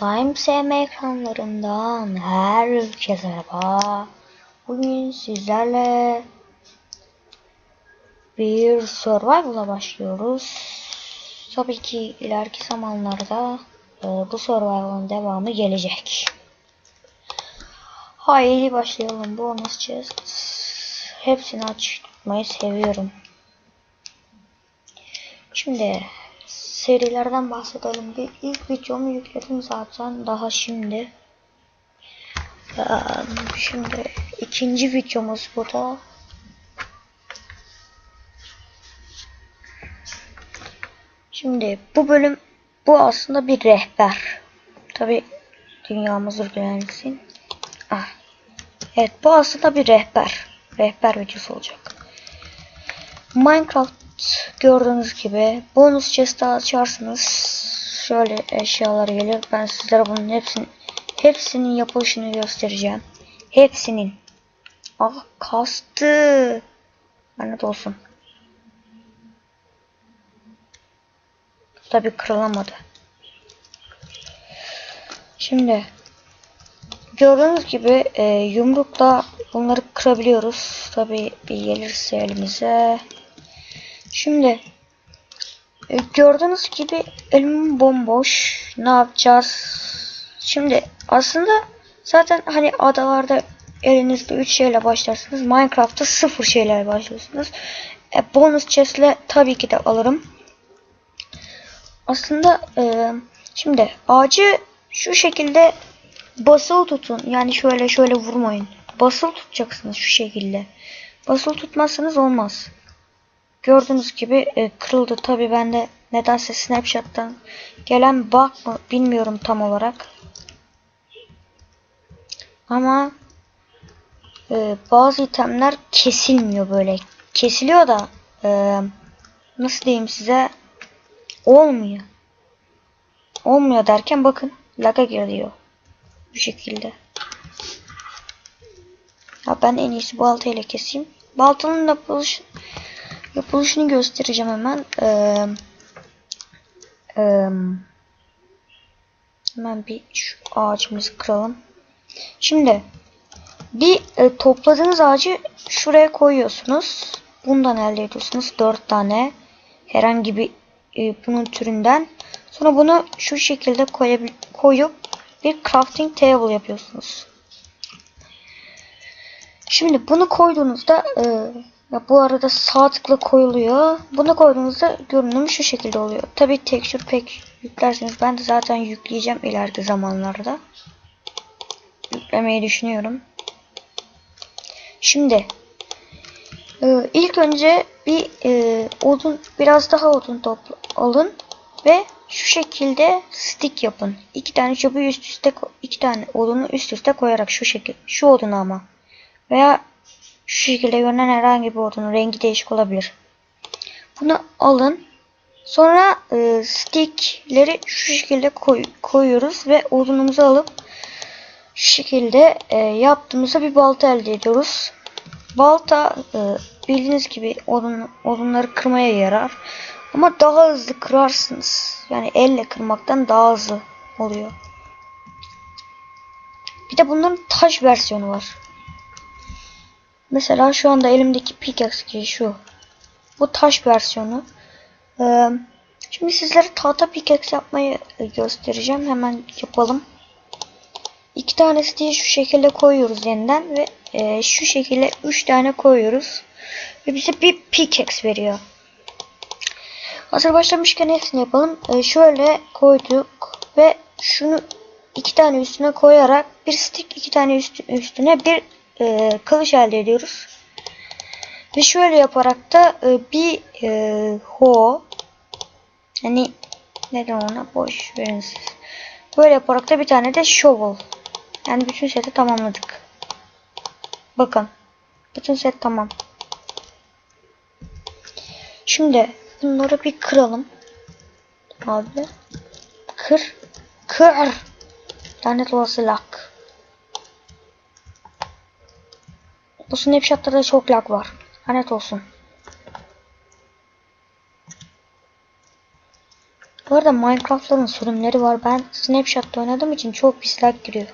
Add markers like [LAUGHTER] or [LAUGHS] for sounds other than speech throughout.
Slime sevme ekranlarından herkese merhaba. Bugün sizlerle bir survival'a başlıyoruz. Tabii ki ileriki zamanlarda e, bu survival'ın devamı gelecek. Haydi başlayalım. Bonus chest. Hepsini açık tutmayı seviyorum. Şimdi serilerden bahsedelim. Bir ilk videomu yükledim zaten daha şimdi. Şimdi ikinci videomuz bu da. Şimdi bu bölüm bu aslında bir rehber. Tabi dünyamız öğrensin. Ah. Evet bu aslında bir rehber. Rehber videosu olacak. Minecraft gördüğünüz gibi bonus chest açarsınız. Şöyle eşyalar gelir. Ben sizlere bunun hepsini hepsinin yapılışını göstereceğim. Hepsinin. Ah kastı. Lanet olsun. Tabi kırılamadı. Şimdi gördüğünüz gibi e, yumrukla bunları kırabiliyoruz. Tabi bir gelirse elimize. Şimdi e, gördüğünüz gibi elim bomboş. Ne yapacağız? Şimdi aslında zaten hani adalarda elinizde 3 şeyle başlarsınız. Minecraft'ta 0 şeyler başlıyorsunuz. E, bonus chest'le tabii ki de alırım. Aslında e, şimdi ağacı şu şekilde basılı tutun. Yani şöyle şöyle vurmayın. Basılı tutacaksınız şu şekilde. Basılı tutmazsanız olmaz. Gördüğünüz gibi e, kırıldı. Tabi bende nedense snapshot'tan gelen bug mı bilmiyorum tam olarak. Ama e, bazı itemler kesilmiyor böyle. Kesiliyor da e, nasıl diyeyim size olmuyor. Olmuyor derken bakın laga giriyor. Bu şekilde. Ya ben en iyisi baltayla keseyim. Baltanın yapılış, yapılışını göstereceğim hemen. Ee, e, hemen bir şu ağacımızı kıralım. Şimdi bir e, topladığınız ağacı şuraya koyuyorsunuz. Bundan elde ediyorsunuz. 4 tane herhangi bir e, bunun türünden. Sonra bunu şu şekilde koyup bir crafting table yapıyorsunuz. Şimdi bunu koyduğunuzda e, ya bu arada sağ tıkla koyuluyor. Bunu koyduğunuzda görünümü şu şekilde oluyor. Tabi texture pek yüklerseniz ben de zaten yükleyeceğim ileriki zamanlarda. Yüklemeyi düşünüyorum. Şimdi e, ilk önce bir e, odun biraz daha odun topla alın ve şu şekilde stick yapın. İki tane çubuğu üst üste iki tane odunu üst üste koyarak şu şekil şu odunu ama veya şu şekilde görünen herhangi bir odunun rengi değişik olabilir. Bunu alın. Sonra e, stickleri şu şekilde koy, koyuyoruz ve odunumuzu alıp şu şekilde e, yaptığımızda bir balta elde ediyoruz. Balta e, bildiğiniz gibi odun, odunları kırmaya yarar. Ama daha hızlı kırarsınız. Yani elle kırmaktan daha hızlı oluyor. Bir de bunların taş versiyonu var. Mesela şu anda elimdeki pickaxe ki şu. Bu taş versiyonu. Ee, şimdi sizlere tahta pickaxe yapmayı göstereceğim. Hemen yapalım. İki tanesi diye şu şekilde koyuyoruz yeniden ve e, şu şekilde üç tane koyuyoruz. Ve bize bir pickaxe veriyor. Hazır başlamışken hepsini yapalım. Ee, şöyle koyduk ve şunu iki tane üstüne koyarak bir stick iki tane üstü, üstüne bir e, kılıç elde ediyoruz. Ve şöyle yaparak da e, bir e, ho hani neden ona boş verin siz. Böyle yaparak da bir tane de shovel. Yani bütün seti tamamladık. Bakın. Bütün set tamam. Şimdi bunları bir kıralım. Abi. Kır. Kır. Lanet olası Bu snapshot'ta çok lag var. Lanet olsun. Bu arada Minecraft'ların sürümleri var. Ben Snapchat'ta oynadığım için çok pis lag giriyor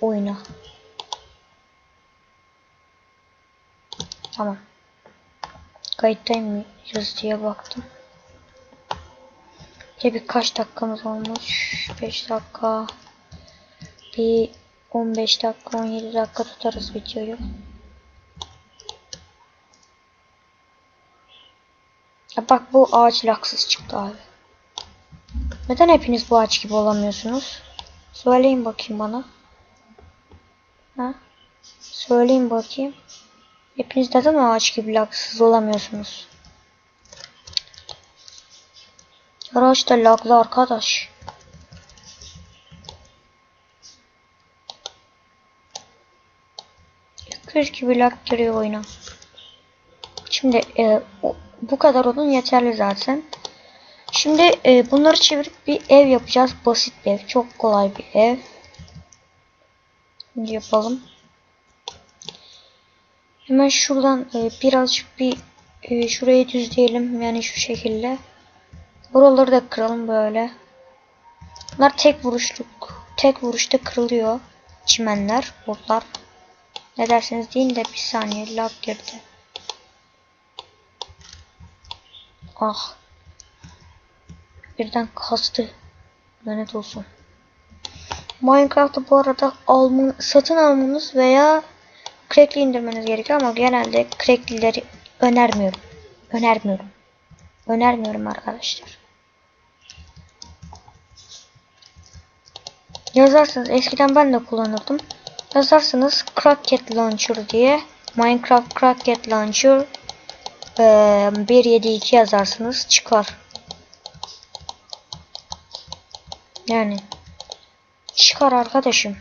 oyuna. Tamam. Kayıttayım mıyız diye baktım. Ya birkaç dakikamız olmuş. 5 dakika. Bir 15 dakika 17 dakika tutarız videoyu. Ya bak bu ağaç laksız çıktı abi. Neden hepiniz bu ağaç gibi olamıyorsunuz? Söyleyin bakayım bana. Ha? Söyleyin bakayım. Hepiniz neden ağaç gibi laksız olamıyorsunuz? Araç da laglı arkadaş. Kız gibi lag giriyor oyuna. Şimdi e, bu kadar odun yeterli zaten. Şimdi e, bunları çevirip bir ev yapacağız. Basit bir ev. Çok kolay bir ev. Şimdi yapalım. Hemen şuradan e, birazcık bir e, şurayı düzleyelim. Yani şu şekilde. Buraları da kıralım böyle. Bunlar tek vuruşluk. Tek vuruşta kırılıyor. Çimenler, botlar. Ne derseniz deyin de bir saniye lag girdi. Ah. Birden kastı. Lanet olsun. Minecraft'ı bu arada alma, satın almanız veya crackli indirmeniz gerekiyor ama genelde cracklileri önermiyorum. Önermiyorum. Önermiyorum arkadaşlar. Yazarsınız. Eskiden ben de kullanırdım. Yazarsınız Cracked Launcher diye. Minecraft Cracked Launcher eee, 1.7.2 yazarsınız. Çıkar. Yani. Çıkar arkadaşım.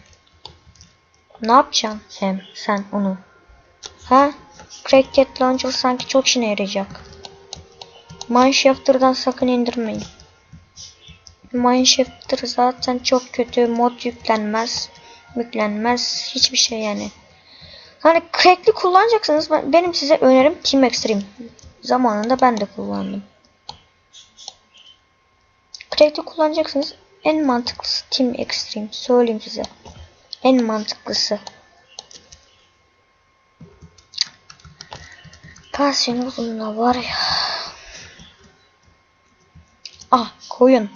Ne yapacaksın hem sen onu? Ha? Cracked Launcher sanki çok işine yarayacak. Mineshafter'dan sakın indirmeyin. Mineshafter zaten çok kötü. Mod yüklenmez. Yüklenmez. Hiçbir şey yani. Hani crackli kullanacaksanız ben- benim size önerim Team Extreme. Zamanında ben de kullandım. Crackli kullanacaksınız. En mantıklısı Team Extreme. Söyleyeyim size. En mantıklısı. Tansiyon uzunluğu var ya. Ah koyun.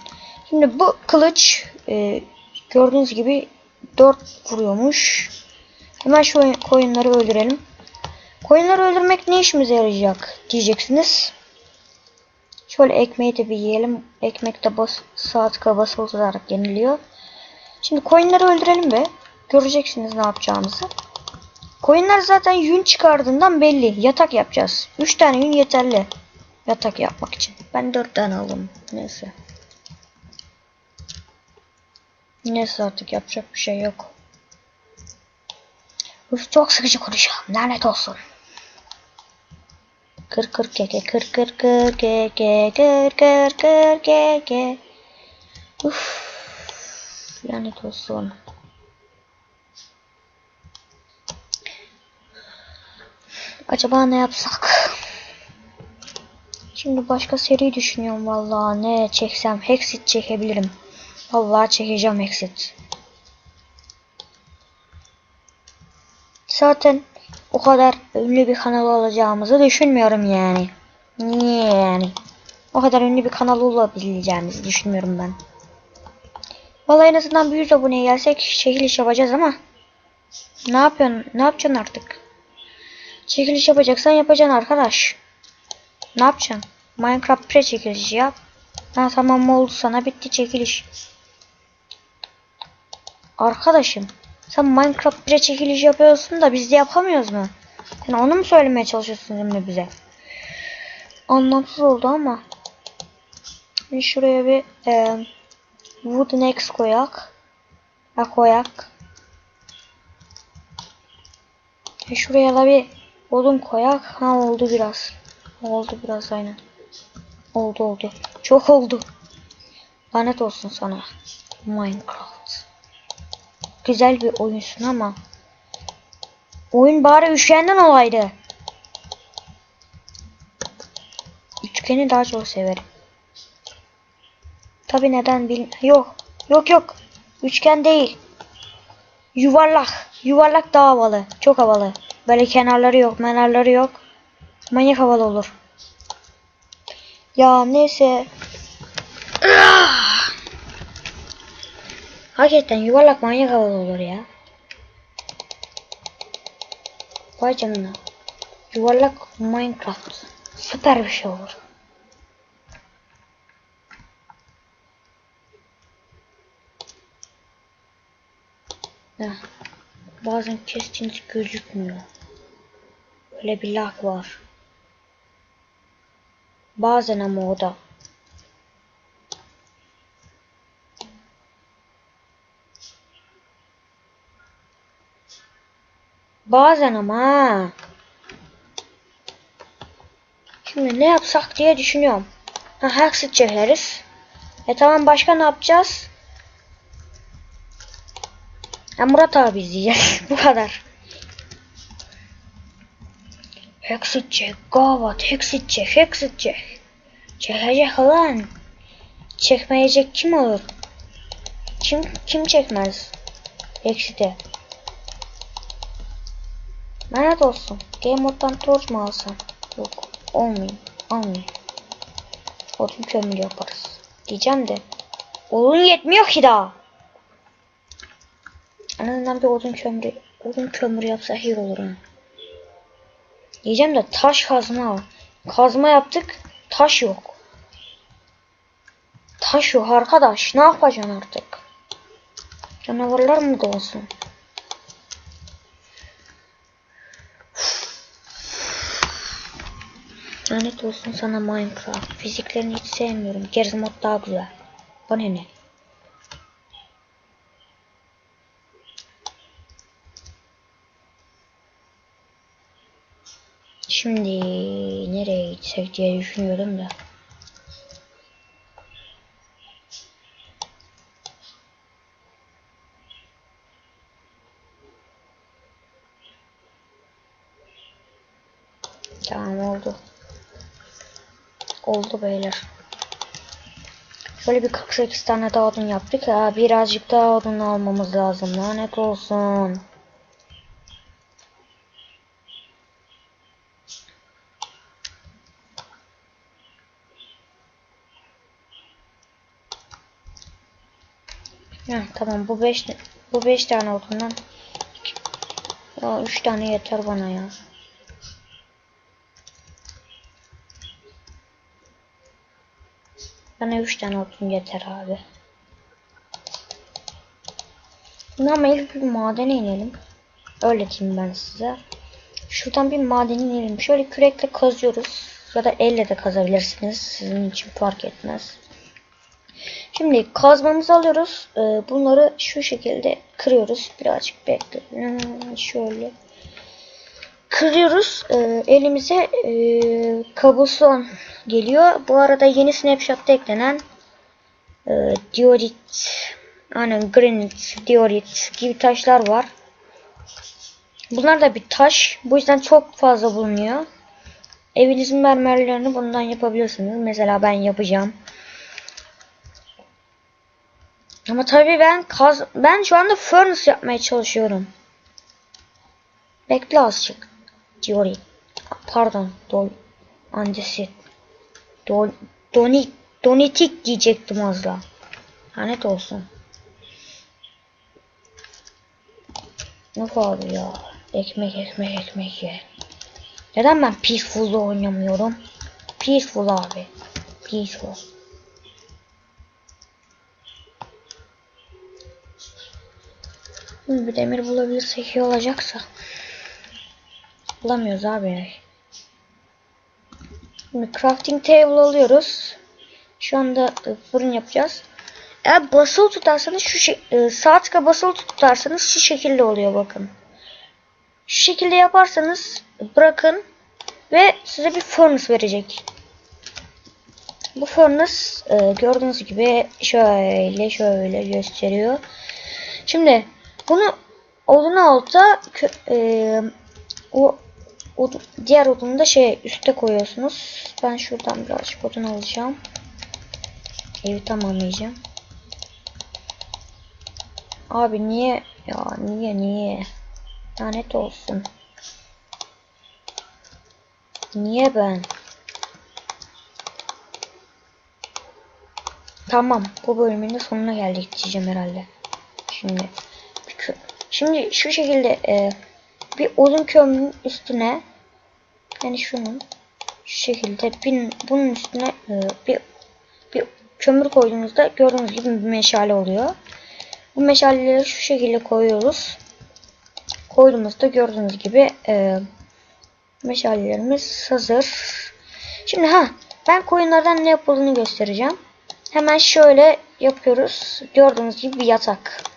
Şimdi bu kılıç e, gördüğünüz gibi 4 vuruyormuş. Hemen şu oyun- koyunları öldürelim. Koyunları öldürmek ne işimize yarayacak diyeceksiniz. Şöyle ekmeği de bir yiyelim. Ekmek de bas, saat kabası olarak yeniliyor. Şimdi koyunları öldürelim ve göreceksiniz ne yapacağımızı. Koyunlar zaten yün çıkardığından belli. Yatak yapacağız. 3 tane yün yeterli. Yatak yapmak için. Ben 4 tane aldım. Neyse. Neyse artık yapacak bir şey yok. Üf çok sıkıcı konuşuyorum. Lanet olsun. Kır kır ke ke kır kır kır ke ke kır kır kır ke ke. Uf. Lanet olsun. Acaba ne yapsak? Şimdi başka seri düşünüyorum vallahi ne çeksem Hexit çekebilirim. Vallahi çekeceğim Hexit. Zaten o kadar ünlü bir kanal olacağımızı düşünmüyorum yani. Niye yani? O kadar ünlü bir kanal olabileceğimizi düşünmüyorum ben. Vallahi en azından bir 100 aboneye gelsek çekiliş yapacağız ama ne yapıyorsun? Ne yapacaksın artık? Çekiliş yapacaksan yapacaksın arkadaş. Ne yapacaksın? Minecraft pre çekilişi yap. Ha tamam oldu sana bitti çekiliş. Arkadaşım sen Minecraft pre çekiliş yapıyorsun da biz de yapamıyoruz mu? Sen onu mu söylemeye çalışıyorsun şimdi bize? Anlamsız oldu ama. Şimdi şuraya bir e, wooden axe koyak. Ha koyak. E şuraya da bir odun koyak. Ha oldu biraz. Oldu biraz aynen. Oldu oldu. Çok oldu. Lanet olsun sana. Minecraft. Güzel bir oyunsun ama. Oyun bari üçgenden olaydı. Üçgeni daha çok severim. Tabi neden bil yok. Yok yok. Üçgen değil. Yuvarlak. Yuvarlak daha havalı. Çok havalı. Böyle kenarları yok, kenarları yok. Manyak havalı olur. Ya neyse. Hakikaten yuvarlak manyak havalı olur ya. Vay canına. Yuvarlak Minecraft. Süper bir şey olur. Ya, bazen keskinlik gözükmüyor. Böyle bir lag var. Bazen ama o da. Bazen ama. Şimdi ne yapsak diye düşünüyorum. Ha Hexit çekeriz. E tamam başka ne yapacağız? Ha Murat abi izleyeceğiz. [LAUGHS] Bu kadar. Hexit çek. Gavat. Hexit çek. Hexit çek. Çekecek lan. Çekmeyecek kim olur? Kim kim çekmez? Hexit'e. Lanet olsun. Game moddan torch mu alsam? Yok. Olmuyor. Almıyor. Odun kömür yaparız. Diyeceğim de. Odun yetmiyor ki daha. En azından bir odun kömürü, odun kömürü yapsa iyi olur ha. Diyeceğim de taş kazma. Kazma yaptık. Taş yok. Taş yok arkadaş. Ne yapacaksın artık? Canavarlar mı da olsun? Lanet olsun sana Minecraft. Fiziklerini hiç sevmiyorum. Geriz mod daha güzel. Bana ne? Şimdi nereye gitsek diye düşünüyorum da. Tamam oldu. Oldu beyler. Şöyle bir 48 tane daha odun yaptık. Ha, birazcık daha odun almamız lazım. Lanet olsun. Ha, tamam bu 5 bu 5 tane odundan ya 3 tane yeter bana ya. Bana 3 tane odun yeter abi. Ama ilk bir madene inelim. Öyle diyeyim ben size. Şuradan bir madene inelim. Şöyle kürekle kazıyoruz. Ya da elle de kazabilirsiniz. Sizin için fark etmez. Şimdi kazmamızı alıyoruz. Ee, bunları şu şekilde kırıyoruz. Birazcık bekle. Hmm, Şöyle. Kırıyoruz. Ee, elimize e, kabuston geliyor. Bu arada yeni snapshot'ta eklenen e, diorit, aynen granit, diorit gibi taşlar var. Bunlar da bir taş. Bu yüzden çok fazla bulunuyor. Evinizin mermerlerini bundan yapabilirsiniz. Mesela ben yapacağım. Ama tabii ben kaz ben şu anda furnace yapmaya çalışıyorum. Bekle azıcık. Diori. Pardon. Dol andesit. Dol donit donitik diyecektim az daha. Lanet olsun. Yok abi ya. Ekmek ekmek ekmek ye. Neden ben Peaceful'da oynamıyorum? Peaceful abi. Peaceful. Bir demir bulabilirsek iyi olacaksa. Bulamıyoruz abi. Şimdi crafting table alıyoruz. Şu anda e, fırın yapacağız. Eğer basılı tutarsanız şu şey, e, sağ tıka basılı tutarsanız şu şekilde oluyor bakın. Şu şekilde yaparsanız bırakın ve size bir furnace verecek. Bu furnace e, gördüğünüz gibi şöyle şöyle gösteriyor. Şimdi bunu odun alta e, o diğer odunu da şey üste koyuyorsunuz. Ben şuradan birazcık odun alacağım. Evi tamamlayacağım. Abi niye ya niye niye? Lanet olsun. Niye ben? Tamam. Bu bölümün de sonuna geldik diyeceğim herhalde. Şimdi şimdi şu şekilde e, bir odun kömürün üstüne yani şunun şu şekilde bin, bunun üstüne e, bir bir kömür koyduğunuzda gördüğünüz gibi bir meşale oluyor. Bu meşaleleri şu şekilde koyuyoruz. Koyduğumuzda gördüğünüz gibi e, meşalelerimiz hazır. Şimdi ha ben koyunlardan ne yapıldığını göstereceğim. Hemen şöyle yapıyoruz. Gördüğünüz gibi bir yatak.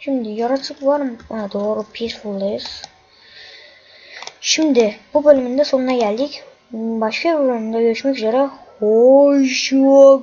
Şimdi yaratık var mı? Ha, doğru peaceful'dayız. Şimdi bu bölümün de sonuna geldik. Başka bir bölümde görüşmek üzere. Hoşçakalın.